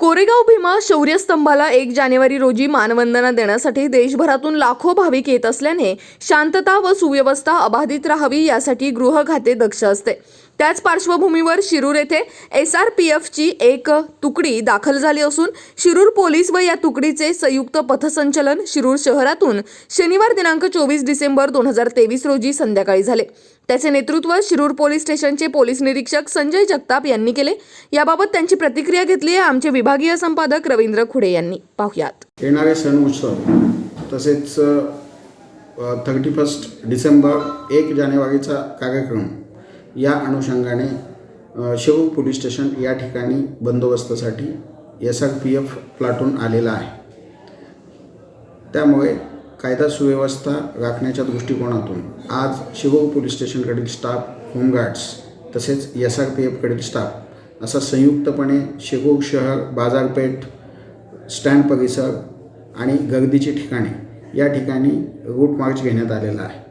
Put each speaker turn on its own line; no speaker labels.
कोरेगाव भीमा शौर्यस्तंभाला एक जानेवारी रोजी मानवंदना देण्यासाठी देशभरातून लाखो भाविक येत असल्याने शांतता व सुव्यवस्था अबाधित राहावी यासाठी गृह खाते दक्ष असते. त्याच पार्श्वभूमीवर शिरूर येथे एस आर पी एफची एक तुकडी दाखल झाली असून शिरूर पोलीस व या तुकडीचे संयुक्त पथसंचलन शिरूर शहरातून शनिवार दिनांक चोवीस डिसेंबर दोन हजार तेवीस रोजी संध्याकाळी झाले. त्याचे नेतृत्व शिरूर पोलीस स्टेशनचे पोलीस निरीक्षक संजय जगताप यांनी केले. याबाबत त्यांची प्रतिक्रिया घेतली आहे आमचे विभागीय संपादक रवींद्र खुडे यांनी. पाहुयात.
येणारे सण उत्सव तसेच थर्टी फर्स्ट डिसेंबर एक जानेवारीचा कार्यक्रम या अनुषंगाने अ, पोलीस स्टेशन या ठिकाणी बंदोबस्तासाठी S R P F platoon आलेला आहे. त्यामुळे कायदा सुव्यवस्था राखण्याच्या दृष्टिकोनातून आज शिवूर पोलीस स्टेशनकडील स्टाफ होमगार्ड्स तसेच एस आर पी एफकडील स्टाफ असा संयुक्तपणे शिरूर शहर बाजारपेठ स्टँड परिसर आणि गर्दीची ठिकाणे या ठिकाणी रूट मार्च घेण्यात आलेला आहे.